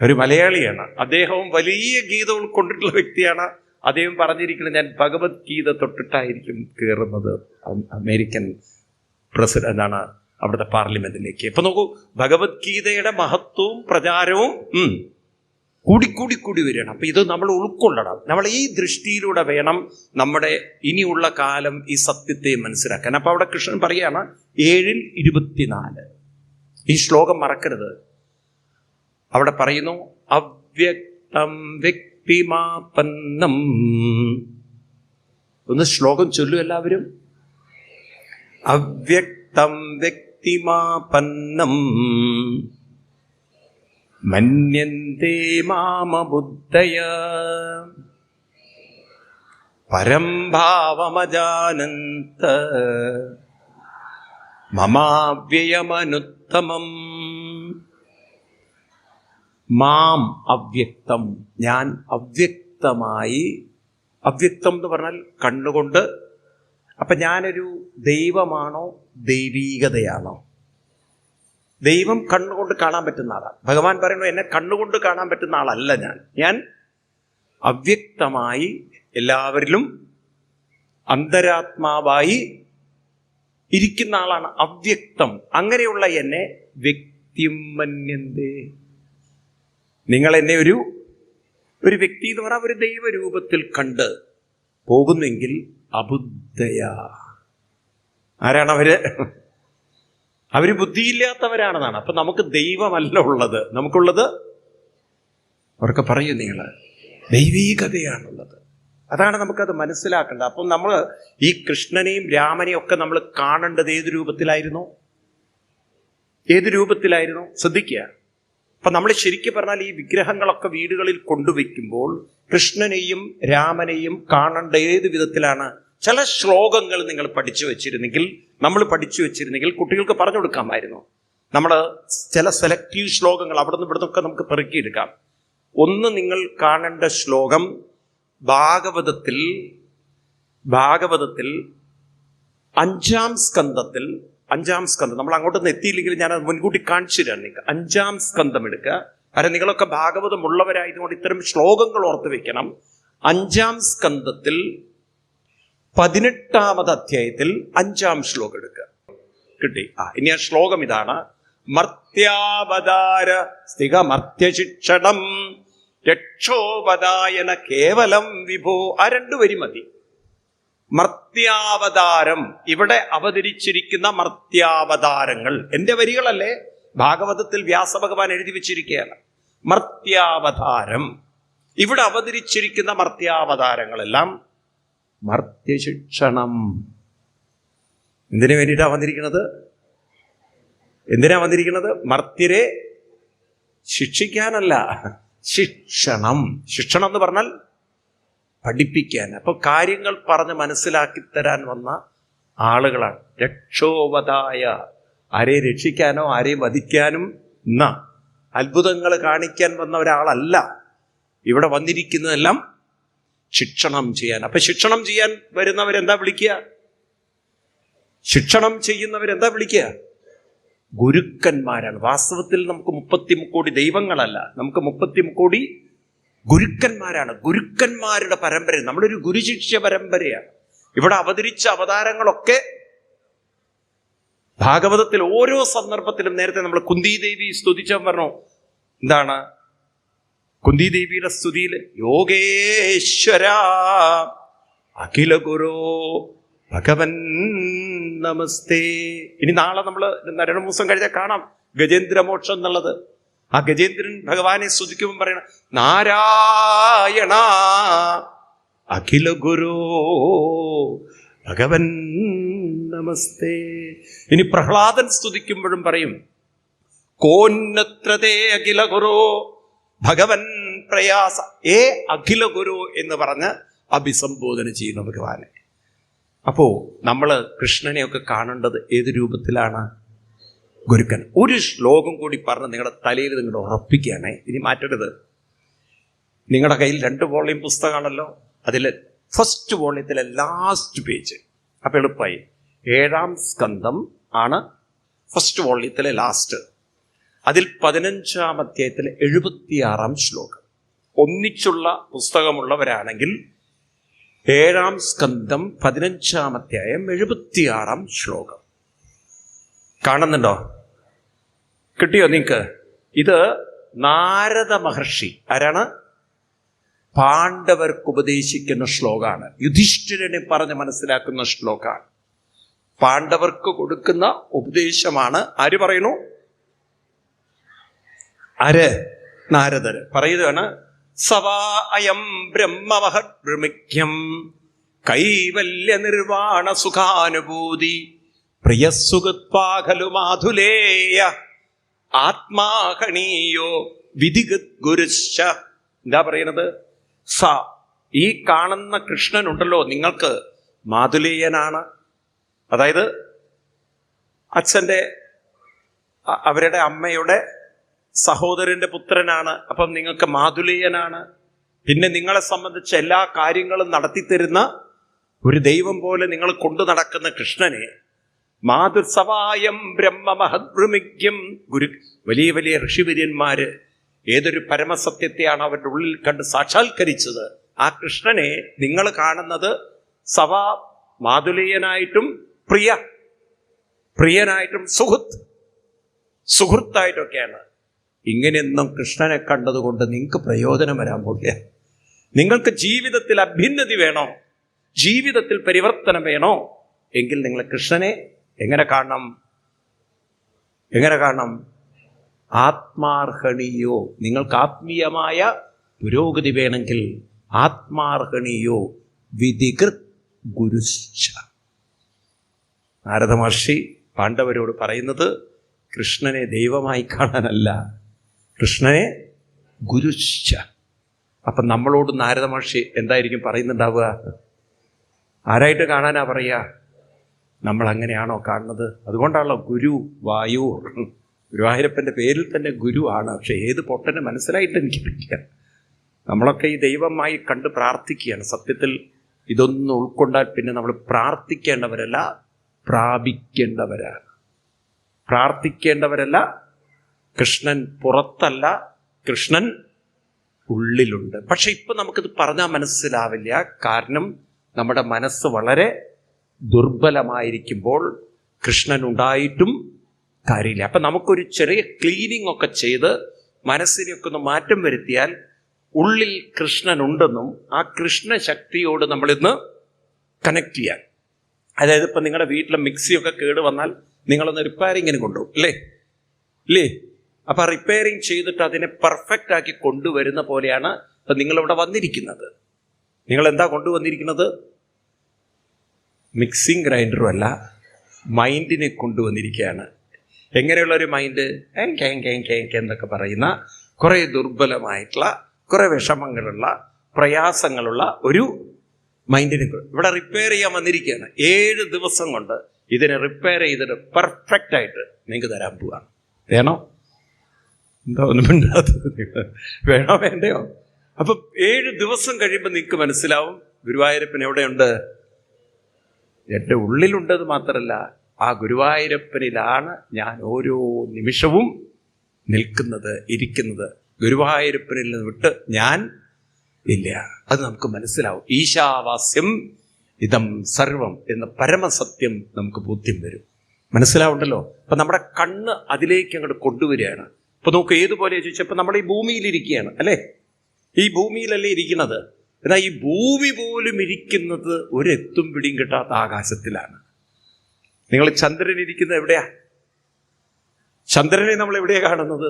ഒരു മലയാളിയാണ്. അദ്ദേഹവും വലിയ ഗീത ഉൾക്കൊണ്ടിട്ടുള്ള വ്യക്തിയാണ്. അദ്ദേഹം പറഞ്ഞിരിക്കുന്നത് ഞാൻ ഭഗവത്ഗീത തൊട്ടിട്ടായിരിക്കും കയറുന്നത് അമേരിക്കൻ പ്രസിഡന്റ് ആണ് അവിടുത്തെ പാർലമെന്റിലേക്ക്. ഇപ്പൊ നോക്കൂ ഭഗവത്ഗീതയുടെ മഹത്വവും പ്രചാരവും കൂടിക്കൂടി കൂടി വരികയാണ്. അപ്പൊ ഇത് നമ്മൾ ഉൾക്കൊള്ളണം. നമ്മൾ ഈ ദൃഷ്ടിയിലൂടെ വേണം നമ്മുടെ ഇനിയുള്ള കാലം ഈ സത്യത്തെ മനസ്സിലാക്കാൻ. അപ്പൊ അവിടെ കൃഷ്ണൻ പറയാണ് ഏഴിൽ ഇരുപത്തിനാല്. ഈ ശ്ലോകം മറക്കരുത്. അവിടെ പറയുന്നു അവ്യക്തം വ്യക്തിമാപന്നം. ഒന്ന് ശ്ലോകം ചൊല്ലു എല്ലാവരും. അവ്യക്തം വ്യക്തിമാപന്നം. മന്യന്തേ മാമബുദ്ധയ. പരം ഭാവമജാനന്ത. മമാവ്യയമനുത്തമം. മാം അവ്യക്തം ഞാൻ അവ്യക്തമായി അവ്യക്തം എന്ന് പറഞ്ഞാൽ കണ്ണുകൊണ്ട്. അപ്പൊ ഞാനൊരു ദൈവമാണോ ദൈവീകതയാണോ? ദൈവം കണ്ണുകൊണ്ട് കാണാൻ പറ്റുന്ന ആളാണ്. ഭഗവാൻ പറയുന്നു എന്നെ കണ്ണുകൊണ്ട് കാണാൻ പറ്റുന്ന ആളല്ല ഞാൻ. ഞാൻ അവ്യക്തമായി എല്ലാവരിലും അന്തരാത്മാവായി ഇരിക്കുന്ന ആളാണ്. അവ്യക്തം. അങ്ങനെയുള്ള എന്നെ വ്യക്തിമന്യന്തേ. നിങ്ങൾ എന്നെ ഒരു ഒരു വ്യക്തി എന്ന് പറഞ്ഞാൽ ഒരു ദൈവരൂപത്തിൽ കണ്ട് പോകുന്നെങ്കിൽ അബുദ്ധയ. ആരാണ് അവർ? അവർ ബുദ്ധിയില്ലാത്തവരാണെന്നാണ്. അപ്പൊ നമുക്ക് ദൈവമല്ല ഉള്ളത്. നമുക്കുള്ളത് അവർക്ക് പറയൂ നിങ്ങൾ. ദൈവീകതയാണുള്ളത്. അതാണ് നമുക്കത് മനസ്സിലാക്കേണ്ടത്. അപ്പം നമ്മൾ ഈ കൃഷ്ണനെയും രാമനെയും ഒക്കെ നമ്മൾ കാണേണ്ടത് ഏത് രൂപത്തിലായിരുന്നു? ഏത് രൂപത്തിലായിരുന്നു? ശ്രദ്ധിക്കുക. അപ്പൊ നമ്മൾ ശരിക്കും പറഞ്ഞാൽ ഈ വിഗ്രഹങ്ങളൊക്കെ വീടുകളിൽ കൊണ്ടുവയ്ക്കുമ്പോൾ കൃഷ്ണനെയും രാമനെയും കാണേണ്ട ഏത് വിധത്തിലാണ്? ചില ശ്ലോകങ്ങൾ നിങ്ങൾ പഠിച്ചു വെച്ചിരുന്നെങ്കിൽ നമ്മൾ പഠിച്ചു വെച്ചിരുന്നെങ്കിൽ കുട്ടികൾക്ക് പറഞ്ഞു കൊടുക്കാമായിരുന്നു. നമ്മൾ ചില സെലക്റ്റീവ് ശ്ലോകങ്ങൾ അവിടെ നിന്ന് ഇവിടുന്നൊക്കെ നമുക്ക് പെറുക്കിയെടുക്കാം. ഒന്ന് നിങ്ങൾ കാണേണ്ട ശ്ലോകം ഭാഗവതത്തിൽ ഭാഗവതത്തിൽ അഞ്ചാം സ്കന്ധത്തിൽ അഞ്ചാം സ്കന്ധം. നമ്മൾ അങ്ങോട്ടൊന്നും എത്തിയില്ലെങ്കിൽ ഞാൻ അത് മുൻകൂട്ടി കാണിച്ചു തരാം നിങ്ങൾക്ക്. അഞ്ചാം സ്കന്ധം എടുക്കുക. കാരണം നിങ്ങളൊക്കെ ഭാഗവതം ഉള്ളവരായതുകൊണ്ട് ഇത്തരം ശ്ലോകങ്ങൾ ഓർത്ത് വെക്കണം. അഞ്ചാം സ്കന്ധത്തിൽ പതിനെട്ടാമത് അധ്യായത്തിൽ അഞ്ചാം ശ്ലോകം എടുക്കുക. കിട്ടി. ആ ഇനി ആ ശ്ലോകം ഇതാണ്. മർത്യാവതാര സ്ഥിക മർത്യശിക്ഷണം രക്ഷോപദായന കേവലം വിഭോ ആ രണ്ടു വരി മതി. മർത്യാവതാരം ഇവിടെ അവതരിച്ചിരിക്കുന്ന മർത്യാവതാരങ്ങൾ എന്റെ വരികളല്ലേ? ഭാഗവതത്തിൽ വ്യാസഭഗവാൻ എഴുതി വെച്ചിരിക്കുകയാണ്. മർത്യാവതാരം ഇവിടെ അവതരിച്ചിരിക്കുന്ന മർത്യാവതാരങ്ങളെല്ലാം മർത്യശിക്ഷണം. എന്തിനു വേണ്ടിയിട്ടാണ് വന്നിരിക്കുന്നത്? എന്തിനാ വന്നിരിക്കുന്നത്? മർത്യരെ ശിക്ഷിക്കാനല്ല ശിക്ഷണം. ശിക്ഷണം എന്ന് പറഞ്ഞാൽ പഠിപ്പിക്കാൻ. അപ്പൊ കാര്യങ്ങൾ പറഞ്ഞ് മനസ്സിലാക്കി തരാൻ വന്ന ആളുകളാണ്. രക്ഷോവതായ ആരെയും രക്ഷിക്കാനോ ആരെയും വധിക്കാനും എന്ന അത്ഭുതങ്ങൾ കാണിക്കാൻ വന്ന ഒരാളല്ല ഇവിടെ വന്നിരിക്കുന്നതെല്ലാം ശിക്ഷണം ചെയ്യാൻ. അപ്പൊ ശിക്ഷണം ചെയ്യാൻ വരുന്നവരെന്താ വിളിക്കുക? ശിക്ഷണം ചെയ്യുന്നവരെന്താ വിളിക്കുക? ഗുരുക്കന്മാരാണ്. വാസ്തവത്തിൽ നമുക്ക് മുപ്പത്തി മുക്കോടി ദൈവങ്ങളല്ല. നമുക്ക് മുപ്പത്തി മുക്കോടി ഗുരുക്കന്മാരാണ്. ഗുരുക്കന്മാരുടെ പരമ്പര. നമ്മളൊരു ഗുരുശിഷ്യ പരമ്പരയാണ്. ഇവിടെ അവതരിച്ച അവതാരങ്ങളൊക്കെ ഭാഗവതത്തിൽ ഓരോ സന്ദർഭത്തിലും നേരത്തെ നമ്മൾ കുന്തി ദേവി സ്തുതിച്ച പറഞ്ഞു. എന്താണ്? കുന്തിദേവിയുടെ സ്തുതിയിൽ യോഗേശ്വര അഖില ഗുരോ ഭഗവൻ നമസ്തേ. ഇനി നാളെ നമ്മൾ രണ്ട് ദിവസം കഴിഞ്ഞാൽ കാണാം. ഗജേന്ദ്രമോക്ഷം എന്നുള്ളത്. ആ ഗജേന്ദ്രൻ ഭഗവാനെ സ്തുതിക്കുമ്പോൾ പറയണം നാരായണ അഖില ഗുരു ഭഗവൻ നമസ്തേ. ഇനി പ്രഹ്ലാദൻ സ്തുതിക്കുമ്പോഴും പറയും കോന്നത്രതേ അഖില ഗുരു ഭഗവൻ പ്രയാസ ഏ അഖില ഗുരു എന്ന് പറഞ്ഞ് അഭിസംബോധന ചെയ്യുന്ന ഭഗവാനെ. അപ്പോ നമ്മൾ കൃഷ്ണനെയൊക്കെ കാണേണ്ടത് ഏത് രൂപത്തിലാണ്? ഗുരുക്കൻ. ഒരു ശ്ലോകം കൂടി പറഞ്ഞ് നിങ്ങളുടെ തലയിൽ നിങ്ങൾ ഉറപ്പിക്കുകയാണേ. ഇനി മാറ്റരുത്. നിങ്ങളുടെ കയ്യിൽ രണ്ട് വോളിയം പുസ്തകമാണല്ലോ. അതിൽ ഫസ്റ്റ് വോളിയത്തിലെ ലാസ്റ്റ് പേജ് അപ്പൊ എളുപ്പമായി ഏഴാം സ്കന്ധം ആണ് ഫസ്റ്റ് വോളിയത്തിലെ ലാസ്റ്റ് അതിൽ പതിനഞ്ചാം അധ്യായത്തിലെ എഴുപത്തിയാറാം ശ്ലോകം. ഒന്നിച്ചുള്ള പുസ്തകമുള്ളവരാണെങ്കിൽ ഏഴാം സ്കന്ധം പതിനഞ്ചാം അധ്യായം എഴുപത്തിയാറാം ശ്ലോകം. കാണുന്നുണ്ടോ? കിട്ടിയോ നിങ്ങൾക്ക്? ഇത് നാരദ മഹർഷി ആരാണ്? പാണ്ഡവർക്ക് ഉപദേശിക്കുന്ന ശ്ലോകമാണ്. യുധിഷ്ഠിരനെ പറഞ്ഞ് മനസ്സിലാക്കുന്ന ശ്ലോകമാണ്. പാണ്ഡവർക്ക് കൊടുക്കുന്ന ഉപദേശമാണ്. ആര് പറയുന്നു? ആര് നാരദര്. പറയുകയാണ് സവാ അയം ബ്രഹ്മമഹദ്ഭ്രമിക്യം കൈവല്യ നിർവാണ സുഖാനുഭൂതി പ്രിയസുഖത്വാഖലു മാധുലേയ ആത്മാഹണീയോ വിധിഗത് ഗുരുശ എന്താ പറയുന്നത്? സ ഈ കാണുന്ന കൃഷ്ണൻ ഉണ്ടല്ലോ നിങ്ങൾക്ക് മാധുലേയനാണ്. അതായത് അച്ഛന്റെ അവരുടെ അമ്മയുടെ സഹോദരന്റെ പുത്രനാണ് അപ്പം നിങ്ങൾക്ക് മാതുലീയനാണ്. പിന്നെ നിങ്ങളെ സംബന്ധിച്ച് എല്ലാ കാര്യങ്ങളും നടത്തിത്തരുന്ന ഒരു ദൈവം പോലെ നിങ്ങൾ കൊണ്ടു നടക്കുന്ന കൃഷ്ണനെ മാതുസവായം ബ്രഹ്മമഹദ്ഭൃമിക്യം ഗുരു വലിയ വലിയ ഋഷിവര്യന്മാര് ഏതൊരു പരമസത്യത്തെയാണ് അവരുടെ ഉള്ളിൽ കണ്ട് സാക്ഷാത്കരിച്ചത്. ആ കൃഷ്ണനെ നിങ്ങൾ കാണുന്നത് സവാ മാതുലീയനായിട്ടും പ്രിയ പ്രിയനായിട്ടും സുഹൃത്ത് സുഹൃത്തായിട്ടൊക്കെയാണ്. ഇങ്ങനെയൊന്നും കൃഷ്ണനെ കണ്ടതുകൊണ്ട് നിങ്ങൾക്ക് പ്രയോജനം വരാൻ പോകില്ല നിങ്ങൾക്ക് ജീവിതത്തിൽ അഭ്യുന്നതി വേണോ? ജീവിതത്തിൽ പരിവർത്തനം വേണോ? എങ്കിൽ നിങ്ങൾ കൃഷ്ണനെ എങ്ങനെ കാണണം? എങ്ങനെ കാണണം? ആത്മാർഹണിയോ നിങ്ങൾക്ക് ആത്മീയമായ പുരോഗതി വേണമെങ്കിൽ ആത്മാർഹണിയോ വിധികൃത് ഗുരുശ്ച. നാരദ മഹർഷി പാണ്ഡവരോട് പറയുന്നത് കൃഷ്ണനെ ദൈവമായി കാണാനല്ല കൃഷ്ണനെ ഗുരുശ്ച. അപ്പം നമ്മളോട് നാരദ മഹർഷി എന്തായിരിക്കും പറയുന്നുണ്ടാവുക? ആരായിട്ട് കാണാനാ പറയുക? നമ്മൾ അങ്ങനെയാണോ കാണുന്നത്? അതുകൊണ്ടാണല്ലോ ഗുരു വായു ഗുരുവായൂരപ്പന്റെ പേരിൽ തന്നെ ഗുരു ആണ്. പക്ഷെ ഏത് പൊട്ടനെ മനസ്സിലായിട്ട് എനിക്ക് പിടിക്കാൻ നമ്മളൊക്കെ ഈ ദൈവമായി കണ്ട് പ്രാർത്ഥിക്കുകയാണ്. സത്യത്തിൽ ഇതൊന്നും ഉൾക്കൊണ്ടാൽ പിന്നെ നമ്മൾ പ്രാർത്ഥിക്കേണ്ടവരല്ല പ്രാപിക്കേണ്ടവരാണ്. പ്രാർത്ഥിക്കേണ്ടവരല്ല കൃഷ്ണൻ പുറത്തല്ല കൃഷ്ണൻ ഉള്ളിലുണ്ട്. പക്ഷെ ഇപ്പൊ നമുക്കിത് പറഞ്ഞാൽ മനസ്സിലാവില്ല. കാരണം നമ്മുടെ മനസ്സ് വളരെ ദുർബലമായിരിക്കുമ്പോൾ കൃഷ്ണൻ ഉണ്ടായിട്ടും കാര്യമില്ല. അപ്പൊ നമുക്കൊരു ചെറിയ ക്ലീനിങ് ഒക്കെ ചെയ്ത് മനസ്സിനെയൊക്കെ ഒന്ന് മാറ്റം വരുത്തിയാൽ ഉള്ളിൽ കൃഷ്ണൻ ഉണ്ടെന്നും ആ കൃഷ്ണ ശക്തിയോട് നമ്മളിന്ന് കണക്ട് ചെയ്യാൻ. അതായത് ഇപ്പം നിങ്ങളുടെ വീട്ടിലെ മിക്സിയൊക്കെ കേട് വന്നാൽ നിങ്ങളൊന്ന് റിപ്പയറിങ്ങിന് കൊണ്ടുപോകും അല്ലേ? ഇല്ലേ? അപ്പൊ റിപ്പയറിങ് ചെയ്തിട്ട് അതിനെ പെർഫെക്റ്റ് ആക്കി കൊണ്ടുവരുന്ന പോലെയാണ് ഇപ്പൊ നിങ്ങളിവിടെ വന്നിരിക്കുന്നത്. നിങ്ങൾ എന്താ കൊണ്ടുവന്നിരിക്കുന്നത് മിക്സിംഗ് ഗ്രൈൻഡറും അല്ല മൈൻഡിനെ കൊണ്ടുവന്നിരിക്കുകയാണ്. എങ്ങനെയുള്ള ഒരു മൈൻഡ് എന്നൊക്കെ പറയുന്ന കുറേ ദുർബലമായിട്ടുള്ള കുറേ വിഷമങ്ങളുള്ള പ്രയാസങ്ങളുള്ള ഒരു മൈൻഡിനെ ഇവിടെ റിപ്പയർ ചെയ്യാൻ വന്നിരിക്കുകയാണ്. ഏഴ് ദിവസം കൊണ്ട് ഇതിനെ റിപ്പയർ ചെയ്തിട്ട് പെർഫെക്റ്റ് ആയിട്ട് നിങ്ങൾക്ക് തരാൻ പോവാണ്. വേണോ? എന്താ ഒന്നും മിണ്ടാത്തത്? വേണോ? വേണ്ടയോ? അപ്പൊ ഏഴ് ദിവസം കഴിയുമ്പോൾ നിങ്ങൾക്ക് മനസ്സിലാവും ഗുരുവായൂരപ്പൻ എവിടെയുണ്ട്? എന്റെ ഉള്ളിലുണ്ടത് മാത്രമല്ല ആ ഗുരുവായൂരപ്പനിലാണ് ഞാൻ ഓരോ നിമിഷവും നിൽക്കുന്നത് ഇരിക്കുന്നത്. ഗുരുവായൂരപ്പനിൽ നിന്ന് വിട്ട് ഞാൻ ഇല്ല. അത് നമുക്ക് മനസ്സിലാവും. ഈശാവാസ്യം ഇതം സർവം എന്ന പരമസത്യം നമുക്ക് ബോധ്യം വരും. മനസ്സിലാവുണ്ടല്ലോ? അപ്പൊ നമ്മുടെ കണ്ണ് അതിലേക്ക് അങ്ങോട്ട് കൊണ്ടുവരികയാണ്. അപ്പൊ നോക്ക് ഏതുപോലെ ചോദിച്ചപ്പോൾ നമ്മൾ ഈ ഭൂമിയിലിരിക്കുകയാണ് അല്ലേ? ഈ ഭൂമിയിലല്ലേ ഇരിക്കുന്നത്? എന്നാൽ ഈ ഭൂമി പോലും ഇരിക്കുന്നത് ഒരെത്തും പിടിയും കിട്ടാത്ത ആകാശത്തിലാണ്. നിങ്ങൾ ചന്ദ്രൻ ഇരിക്കുന്നത് എവിടെയാ? ചന്ദ്രനെ നമ്മൾ എവിടെയാ കാണുന്നത്?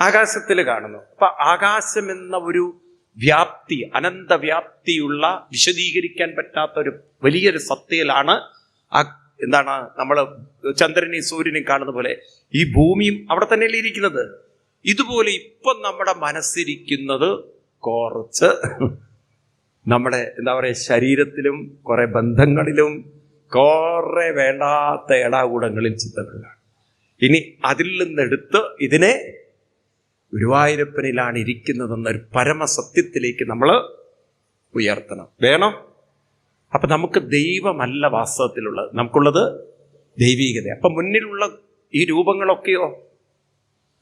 ആകാശത്തിൽ കാണുന്നു. അപ്പൊ ആകാശം എന്ന ഒരു വ്യാപ്തി അനന്ത വ്യാപ്തിയുള്ള വിശദീകരിക്കാൻ പറ്റാത്ത ഒരു വലിയൊരു സത്തയിലാണ് ആ എന്താണ് നമ്മൾ ചന്ദ്രനെയും സൂര്യനെയും കാണുന്ന പോലെ ഈ ഭൂമിയും അവിടെ തന്നെയല്ലേ ഇരിക്കുന്നത്? ഇതുപോലെ ഇപ്പം നമ്മുടെ മനസ്സിരിക്കുന്നത് കുറച്ച് നമ്മുടെ എന്താ പറയുക ശരീരത്തിലും കുറേ ബന്ധങ്ങളിലും കുറെ വേണ്ടാത്ത ഇടാകൂടങ്ങളിൽ ചിന്തകളിലാണ്. ഇനി അതിൽ നിന്നെടുത്ത് ഇതിനെ ഗുരുവായൂരപ്പനിലാണ് ഇരിക്കുന്നതെന്നൊരു പരമസത്യത്തിലേക്ക് നമ്മൾ ഉയർത്തണം. വേണം? അപ്പൊ നമുക്ക് ദൈവമല്ല വാസ്തവത്തിലുള്ളത്. നമുക്കുള്ളത് ദൈവീകത. അപ്പൊ മുന്നിലുള്ള ഈ രൂപങ്ങളൊക്കെയോ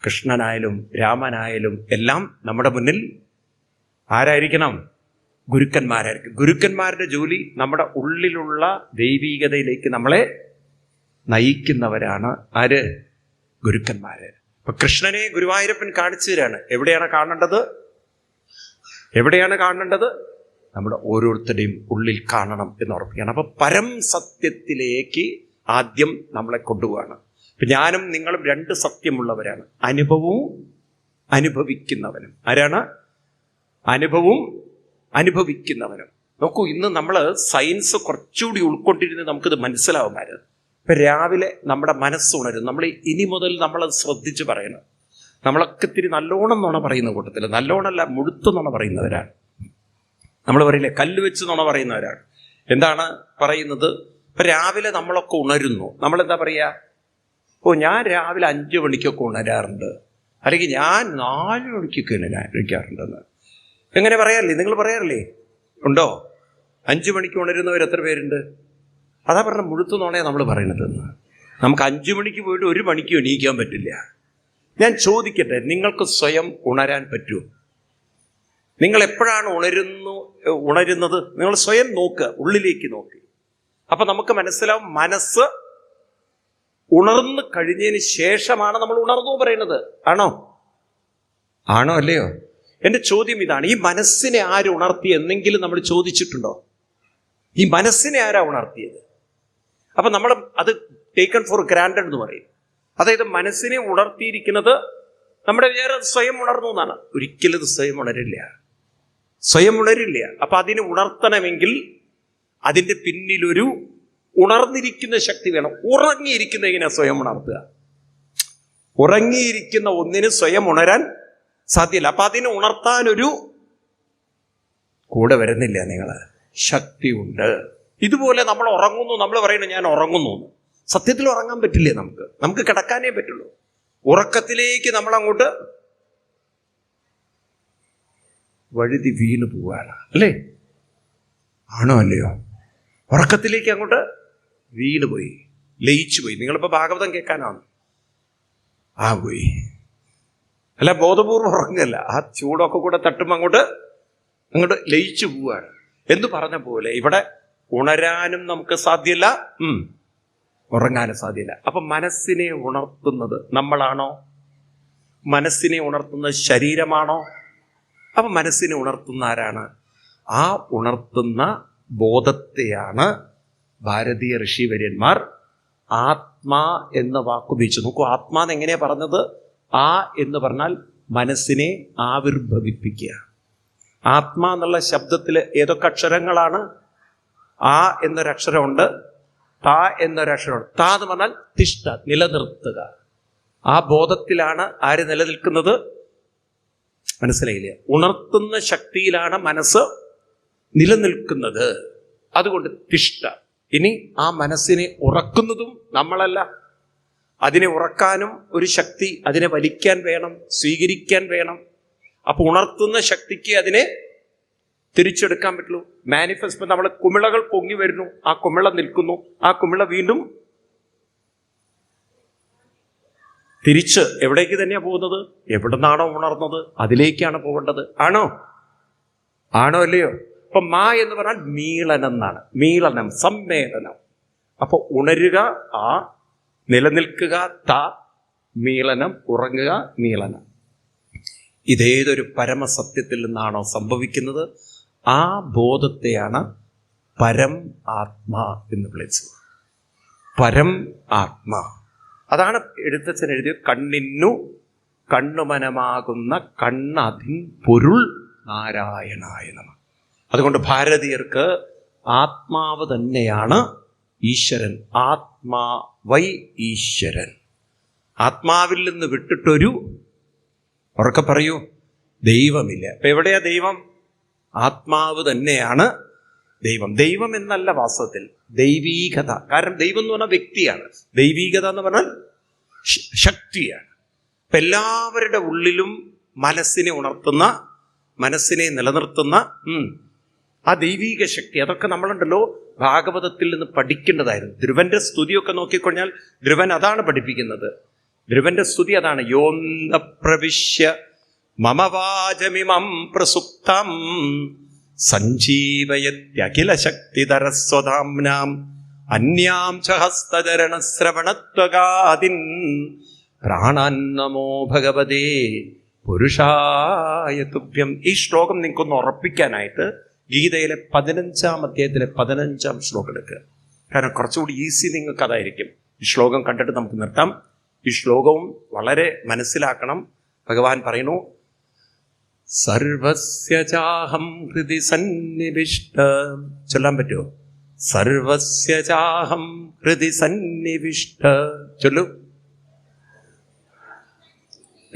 കൃഷ്ണനായാലും രാമനായാലും എല്ലാം നമ്മുടെ മുന്നിൽ ആരായിരിക്കണം? ഗുരുക്കന്മാരായിരിക്കും. ഗുരുക്കന്മാരുടെ ജോലി നമ്മുടെ ഉള്ളിലുള്ള ദൈവീകതയിലേക്ക് നമ്മളെ നയിക്കുന്നവരാണ് ആര്? ഗുരുക്കന്മാര്. അപ്പൊ കൃഷ്ണനെ ഗുരുവായൂരപ്പൻ കാണിച്ചു തരാണ്. എവിടെയാണ് കാണേണ്ടത്? എവിടെയാണ് കാണേണ്ടത്? നമ്മുടെ ഓരോരുത്തരുടെയും ഉള്ളിൽ കാണണം എന്ന് ഉറപ്പിക്കണം അപ്പൊ പരം സത്യത്തിലേക്ക് ആദ്യം നമ്മളെ കൊണ്ടുപോവാണ്. ഇപ്പൊ ഞാനും നിങ്ങളും രണ്ട് സത്യമുള്ളവരാണ്. അനുഭവവും അനുഭവിക്കുന്നവനും. ആരാണ്? അനുഭവവും അനുഭവിക്കുന്നവനും. നോക്കൂ ഇന്ന് നമ്മൾ സയൻസ് കുറച്ചുകൂടി ഉൾക്കൊണ്ടിരുന്ന് നമുക്കിത് മനസ്സിലാവുമായിരുന്നു ഇപ്പൊ രാവിലെ നമ്മുടെ മനസ്സുണരും നമ്മൾ ഇനി മുതൽ നമ്മളത് ശ്രദ്ധിച്ച് പറയണം. നമ്മളൊക്കെ ഇത്തിരി നല്ലോണം നുണ പറയുന്ന കൂട്ടത്തിൽ നല്ലോണമല്ല മുഴുത്ത നുണ പറയുന്നവരാണ്. നമ്മൾ പറയില്ലേ കല്ല് വെച്ച് നുണ പറയുന്നവരാണ്. എന്താണ് പറയുന്നത്? ഇപ്പൊ രാവിലെ നമ്മളൊക്കെ ഉണരുന്നു. നമ്മൾ എന്താ പറയുക ഓ ഞാൻ രാവിലെ അഞ്ചു മണിക്കൊക്കെ ഉണരാറുണ്ട്. അല്ലെങ്കിൽ ഞാൻ നാല് മണിക്കൊക്കെ ഉണരാറുണ്ടെന്ന്. എങ്ങനെ പറയാറില്ലേ? നിങ്ങൾ പറയാറില്ലേ? ഉണ്ടോ? അഞ്ചു മണിക്ക് ഉണരുന്നവർ എത്ര പേരുണ്ട്? അതാ പറഞ്ഞ മുഴുത്തു നോണേ നമ്മൾ പറയണതെന്ന്. നമുക്ക് അഞ്ചു മണിക്ക് പോയിട്ട് ഒരു മണിക്ക് എണീക്കാൻ പറ്റില്ല. ഞാൻ ചോദിക്കട്ടെ നിങ്ങൾക്ക് സ്വയം ഉണരാൻ പറ്റുമോ? നിങ്ങൾ എപ്പോഴാണ് ഉണരുന്നു ഉണരുന്നത്? നിങ്ങൾ സ്വയം നോക്കുക ഉള്ളിലേക്ക് നോക്കി. അപ്പൊ നമുക്ക് മനസ്സിലാവും മനസ്സ് ഉണർന്നു കഴിഞ്ഞതിന് ശേഷമാണ് നമ്മൾ ഉണർന്നു പറയുന്നത്. ആണോ? ആണോ അല്ലയോ? എന്റെ ചോദ്യം ഇതാണ്. ഈ മനസ്സിനെ ആര് ഉണർത്തി എന്നെങ്കിലും നമ്മൾ ചോദിച്ചിട്ടുണ്ടോ? ഈ മനസ്സിനെ ആരാ ഉണർത്തിയത്? അപ്പൊ നമ്മൾ അത് ടേക്കൺ ഫോർ ഗ്രാൻഡഡ് എന്ന് പറയും. അതായത് മനസ്സിനെ ഉണർത്തിയിരിക്കുന്നത് നമ്മുടെ വിചാരം സ്വയം ഉണർന്നു എന്നാണ്. ഒരിക്കലും സ്വയം ഉണരില്ല. സ്വയം ഉണരില്ല. അപ്പൊ അതിന് ഉണർത്തണമെങ്കിൽ അതിന്റെ പിന്നിലൊരു ഉണർന്നിരിക്കുന്ന ശക്തി വേണം. ഉറങ്ങിയിരിക്കുന്ന ഇങ്ങനെ സ്വയം ഉണർത്തുക? ഉറങ്ങിയിരിക്കുന്ന ഒന്നിന് സ്വയം ഉണരാൻ സാധ്യല്ല. അപ്പൊ അതിനെ ഉണർത്താനൊരു കൂടെ വരുന്നില്ല നിങ്ങൾ ശക്തിയുണ്ട്. ഇതുപോലെ നമ്മൾ ഉറങ്ങുന്നു. നമ്മൾ പറയുന്നു ഞാൻ ഉറങ്ങുന്നു. സത്യത്തിൽ ഉറങ്ങാൻ പറ്റില്ലേ നമുക്ക്? നമുക്ക് കിടക്കാനേ പറ്റുള്ളൂ. ഉറക്കത്തിലേക്ക് നമ്മൾ അങ്ങോട്ട് വഴുതി വീണു പോവാണ് അല്ലേ? ആണോ അല്ലയോ? ഉറക്കത്തിലേക്ക് അങ്ങോട്ട് വീണ് പോയി. ലയിച്ചു പോയി. നിങ്ങളിപ്പോ ഭാഗവതം കേൾക്കാനാണ്. ആ പോയി. അല്ല ബോധപൂർവം ഉറങ്ങല്ല. ആ ചൂടൊക്കെ കൂടെ തട്ടുമ്പോ അങ്ങോട്ട് അങ്ങോട്ട് ലയിച്ചു പോവാണ്. എന്ന് പറഞ്ഞ പോലെ ഇവിടെ ഉണരാനും നമുക്ക് സാധ്യല്ല. ഉറങ്ങാനും സാധ്യല്ല. അപ്പൊ മനസ്സിനെ ഉണർത്തുന്നത് നമ്മളാണോ? മനസ്സിനെ ഉണർത്തുന്നത് ശരീരമാണോ? അപ്പൊ മനസ്സിനെ ഉണർത്തുന്ന ആരാണ്? ആ ഉണർത്തുന്ന ബോധത്തെയാണ് ഭാരതീയ ഋഷിവര്യന്മാർ ആത്മാ എന്ന വാക്കുപയോഗിച്ചു നോക്കൂ ആത്മാ എങ്ങനെയാ പറഞ്ഞത്? ആ എന്ന് പറഞ്ഞാൽ മനസ്സിനെ ആവിർഭവിപ്പിക്കുക. ആത്മാ എന്നുള്ള ശബ്ദത്തിൽ ഏതൊക്കെ അക്ഷരങ്ങളാണ്? ആ എന്നൊരക്ഷരമുണ്ട് താ എന്നൊരക്ഷരമുണ്ട് താ എന്ന് പറഞ്ഞാൽ തിഷ്ട നിലനിർത്തുക. ആ ബോധത്തിലാണ് ആര് നിലനിൽക്കുന്നത്? മനസ്സിലായില്ലേ. ഉണർത്തുന്ന ശക്തിയിലാണ് മനസ്സ് നിലനിൽക്കുന്നത്. അതുകൊണ്ട് തിഷ്ട ഇനി ആ മനസ്സിനെ ഉറക്കുന്നതും നമ്മളല്ല. അതിനെ ഉറക്കാനും ഒരു ശക്തി അതിനെ വലിക്കാൻ വേണം സ്വീകരിക്കാൻ വേണം. അപ്പൊ ഉണർത്തുന്ന ശക്തിക്ക് അതിനെ തിരിച്ചെടുക്കാൻ പറ്റുള്ളൂ. മാനിഫെസ്റ്റ് നമ്മൾ കുമിളകൾ പൊങ്ങി വരുന്നു. ആ കുമിള നിൽക്കുന്നു. ആ കുമിള വീണ്ടും തിരിച്ച് എവിടേക്ക് തന്നെയാ പോകുന്നത്? എവിടുന്നാണോ ഉണർന്നത്? അതിലേക്കാണ് പോകേണ്ടത്. ആണോ? ആണോ അല്ലയോ? അപ്പൊ മാ എന്ന് പറഞ്ഞാൽ മീളനം എന്നാണ്. മീളനം സമ്മേളനം. അപ്പൊ ഉണരുക ആ. നിലനിൽക്കുക ത. മീളനം ഉറങ്ങുക മീളനം. ഇതേതൊരു പരമസത്യത്തിൽ നിന്നാണോ സംഭവിക്കുന്നത്? ആ ബോധത്തെയാണ് പരം ആത്മാ എന്ന് വിളിച്ചത്. പരം ആത്മാ. അതാണ് എഴുത്തച്ഛൻ എഴുതിയ കണ്ണിന്നു കണ്ണുമനമാകുന്ന കണ്ണതിൻ പൊരുൾ നാരായണായ നമ. അതുകൊണ്ട് ഭാരതീയർക്ക് ആത്മാവ് തന്നെയാണ് ഈശ്വരൻ. ആത്മാ വൈ ഈശ്വരൻ. ആത്മാവിൽ നിന്ന് വിട്ടിട്ടൊരു ഉറക്കെ പറയൂ ദൈവമില്ല. അപ്പൊ എവിടെയാ ദൈവം? ആത്മാവ് തന്നെയാണ് ദൈവം. ദൈവം എന്നല്ല വാസ്തവത്തിൽ ദൈവീകത. കാരണം ദൈവം എന്ന് പറഞ്ഞാൽ വ്യക്തിയാണ്. ദൈവീകത എന്ന് പറഞ്ഞാൽ ശക്തിയാണ്. അപ്പൊ എല്ലാവരുടെ ഉള്ളിലും മനസ്സിനെ ഉണർത്തുന്ന മനസ്സിനെ നിലനിർത്തുന്ന ആ ദൈവീക ശക്തി. അതൊക്കെ നമ്മളുണ്ടല്ലോ ഭാഗവതത്തിൽ നിന്ന് പഠിക്കേണ്ടതായിരുന്നു. ധ്രുവന്റെ സ്തുതിയൊക്കെ നോക്കിക്കഴിഞ്ഞാൽ ധ്രുവൻ അതാണ് പഠിപ്പിക്കുന്നത്. ധ്രുവന്റെ സ്തുതി അതാണ്. യോന്ത പ്രവിശ്യ മമവാചമിമം പ്രസുപ്തം സഞ്ജീവയത്യഖില ശക്തിധരസ്വധാംനാം അന്യാം ച ഹസ്തചരണശ്രവണത്വകാദിൻ പ്രാണാൻ നമോ ഭഗവതേ. പുരുഷായ തുഭ്യം. ഈ ശ്ലോകം നിങ്ങൾക്കൊന്ന് ഉറപ്പിക്കാനായിട്ട് ഗീതയിലെ പതിനഞ്ചാം അധ്യായത്തിലെ പതിനഞ്ചാം ശ്ലോകം എടുക്കുക. കാരണം കുറച്ചുകൂടി ഈസി നിങ്ങൾക്ക് അതായിരിക്കും. ഈ ശ്ലോകം കണ്ടിട്ട് നമുക്ക് നിർത്താം. ഈ ശ്ലോകവും വളരെ മനസ്സിലാക്കണം. ഭഗവാൻ പറയുന്നു സർവസ്യ ചാഹം ഹൃദി സന്നിവിഷ്ട. ചൊല്ലാൻ പറ്റുമോ? സർവസ്യ ചാഹം ഹൃദി സന്നിവിഷ്ട. ചൊല്ലു.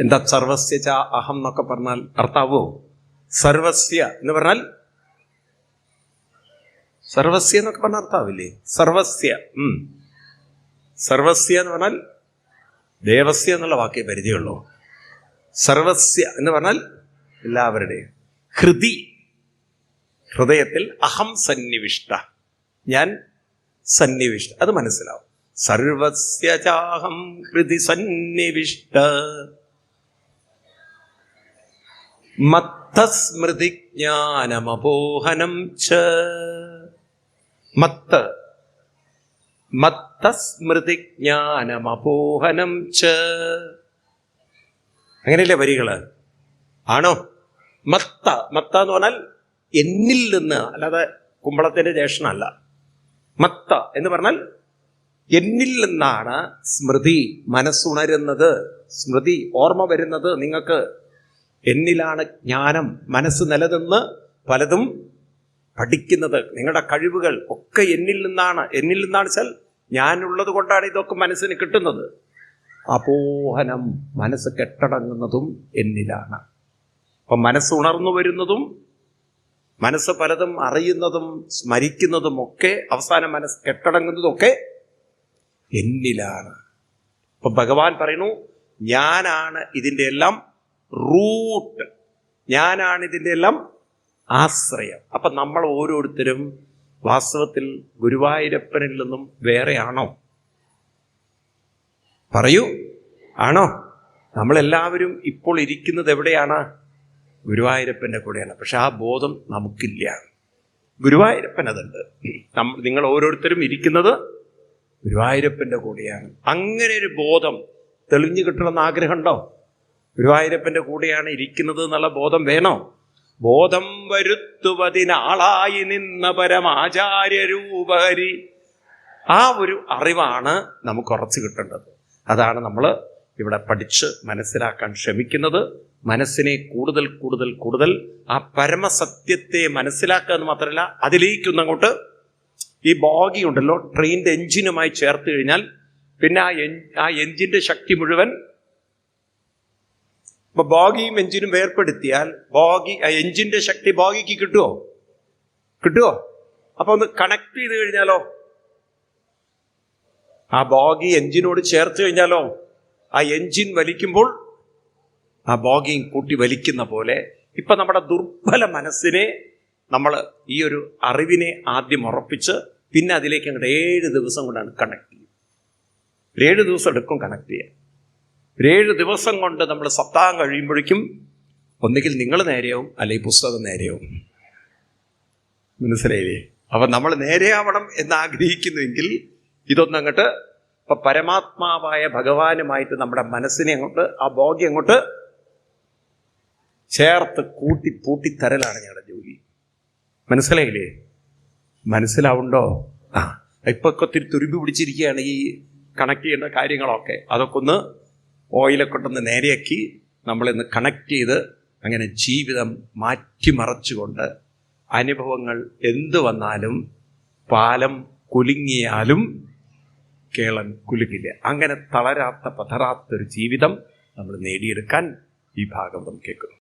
എന്താ സർവസ്യ ച അഹം എന്നൊക്കെ പറഞ്ഞാൽ അർത്ഥാവോ? സർവസ്യ എന്ന് പറഞ്ഞാൽ സർവസ്യ എന്നൊക്കെ പറഞ്ഞ അർത്ഥാവില്ലേ? സർവസ്യ. ഉം. സർവസ്യ എന്ന് പറഞ്ഞാൽ ദേവസ്യ എന്നുള്ള വാക്കേ പരിചയമുള്ളൂ. സർവസ്യ എന്ന് പറഞ്ഞാൽ എല്ലാവരുടെയും. ഹൃതി ഹൃദയത്തിൽ അഹം സന്നിവിഷ്ട. ഞാൻ സന്നിവിഷ്ട. അത് മനസ്സിലാവും. സർവസ്യചാഹം ഹൃതി സന്നിവിഷ്ട. മത്തസ്മൃതിജ്ഞാനമപോഹനം ച. മത്ത് മത്തസ്മൃതിജ്ഞാനമപോഹനം ച. അങ്ങനെയല്ലേ വരികൾ? ആണോ? മത്ത മത്ത എന്ന് പറഞ്ഞാൽ എന്നിൽ നിന്ന് അല്ലാതെ കുമ്പളത്തിന്റെ ജ്യേഷ്ഠനല്ല മത്ത എന്ന് പറഞ്ഞാൽ എന്നിൽ നിന്നാണ് സ്മൃതി മനസ്സുണരുന്നത്. സ്മൃതി ഓർമ്മ വരുന്നത്. നിങ്ങൾക്ക് എന്നിലാണ് ജ്ഞാനം മനസ്സ് നിലനിന്ന് പലതും പഠിക്കുന്നത്. നിങ്ങളുടെ കഴിവുകൾ ഒക്കെ എന്നിൽ നിന്നാണ്. എന്നിൽ നിന്നാണ് വെച്ചാൽ ഞാനുള്ളത് കൊണ്ടാണ് ഇതൊക്കെ മനസ്സിന് കിട്ടുന്നത്. അപോഹനം മനസ്സ് കെട്ടടങ്ങുന്നതും എന്നിലാണ്. അപ്പം മനസ്സ് ഉണർന്നു വരുന്നതും മനസ്സ് പലതും അറിയുന്നതും സ്മരിക്കുന്നതും ഒക്കെ അവസാനം മനസ്സ് കെട്ടടങ്ങുന്നതും ഒക്കെ എന്നിലാണ്. അപ്പൊ ഭഗവാൻ പറയുന്നു ഞാനാണ് ഇതിന്റെ എല്ലാം റൂട്ട്. ഞാനാണ് ഇതിന്റെ എല്ലാം ആശ്രയം. അപ്പൊ നമ്മൾ ഓരോരുത്തരും വാസ്തവത്തിൽ ഗുരുവായൂരപ്പനിൽ നിന്നും വേറെയാണോ? പറയൂ. ആണോ? നമ്മളെല്ലാവരും ഇപ്പോൾ ഇരിക്കുന്നത് എവിടെയാണ്? ഗുരുവായൂരപ്പന്റെ കൂടെയാണ്. പക്ഷെ ആ ബോധം നമുക്കില്ല. ഗുരുവായൂരപ്പൻ അതുണ്ട്. നമ്മൾ നിങ്ങൾ ഓരോരുത്തരും ഇരിക്കുന്നത് ഗുരുവായൂരപ്പന്റെ കൂടെയാണ്. അങ്ങനെ ഒരു ബോധം തെളിഞ്ഞു കിട്ടണമെന്ന് ആഗ്രഹമുണ്ടോ? ഗുരുവായൂരപ്പന്റെ കൂടെയാണ് ഇരിക്കുന്നത് എന്നുള്ള ബോധം വേണോ? ബോധം വരുത്തുവതിനാളായി നിന്ന പരമാചാര്യരൂപഹരി ആ ഒരു അറിവാണ് നമുക്ക് ഉറച്ചു കിട്ടേണ്ടത്. അതാണ് നമ്മൾ ഇവിടെ പഠിച്ച് മനസ്സിലാക്കാൻ ശ്രമിക്കുന്നത് മനസ്സിനെ കൂടുതൽ കൂടുതൽ കൂടുതൽ ആ പരമസത്യത്തെ മനസ്സിലാക്കുക എന്ന് മാത്രമല്ല അതിലേക്കൊന്നങ്ങോട്ട് ഈ ബോഗി ഉണ്ടല്ലോ ട്രെയിനിന്റെ എഞ്ചിനുമായി ചേർത്ത് കഴിഞ്ഞാൽ പിന്നെ ആ എൻ ആ എഞ്ചിന്റെ ശക്തി മുഴുവൻ ഇപ്പൊ ബോഗിയും എഞ്ചിനും വേർപ്പെടുത്തിയാൽ ബോഗി ആ എഞ്ചിന്റെ ശക്തി ബോഗിക്ക് കിട്ടുമോ കിട്ടുമോ അപ്പൊ ഒന്ന് കണക്ട് ചെയ്ത് കഴിഞ്ഞാലോ? ആ ബോഗി എഞ്ചിനോട് ചേർത്ത് കഴിഞ്ഞാലോ? ആ എൻജിൻ വലിക്കുമ്പോൾ ആ ബോഗിങ് കൂട്ടി വലിക്കുന്ന പോലെ ഇപ്പൊ നമ്മുടെ ദുർബല മനസ്സിനെ നമ്മൾ ഈ ഒരു അറിവിനെ ആദ്യം ഉറപ്പിച്ച് പിന്നെ അതിലേക്ക് അങ്ങോട്ട് ഏഴ് ദിവസം കൊണ്ടാണ് കണക്ട് ചെയ്യുക. ഏഴ് ദിവസം എടുക്കും കണക്ട് ചെയ്യാൻ. ഏഴ് ദിവസം കൊണ്ട് നമ്മൾ സപ്താഹം കഴിയുമ്പോഴേക്കും ഒന്നുകിൽ നിങ്ങൾ നേരെയാവും അല്ലെങ്കിൽ പുസ്തകം നേരെയാവും. മനസ്സിലായില്ലേ? അപ്പൊ നമ്മൾ നേരെയാവണം എന്ന് ആഗ്രഹിക്കുന്നുവെങ്കിൽ ഇതൊന്നങ്ങോട്ട് ഇപ്പൊ പരമാത്മാവായ ഭഗവാനുമായിട്ട് നമ്മുടെ മനസ്സിനെ അങ്ങോട്ട് ആ ബോഗ്യം അങ്ങോട്ട് ചേർത്ത് കൂട്ടി പൂട്ടിത്തരലാണ് ഞങ്ങളുടെ ജോലി. മനസ്സിലായില്ലേ? മനസ്സിലാവുണ്ടോ? ആ ഇപ്പൊ ഒക്കെ ഒത്തിരി തുരുമ്പ് പിടിച്ചിരിക്കുകയാണ് ഈ കണക്ട് ചെയ്യേണ്ട കാര്യങ്ങളൊക്കെ. അതൊക്കെ ഒന്ന് ഓയിലൊക്കെ ഒന്ന് നേരെയാക്കി നമ്മളിന്ന് കണക്ട് ചെയ്ത് അങ്ങനെ ജീവിതം മാറ്റിമറച്ചുകൊണ്ട് അനുഭവങ്ങൾ എന്തു വന്നാലും പാലം കുലുങ്ങിയാലും കേളൻ കുലുക്കില്ല. അങ്ങനെ തളരാത്ത പതറാത്തൊരു ജീവിതം നമ്മൾ നേടിയെടുക്കാൻ ഈ ഭാഗവതം കേൾക്കുന്നു.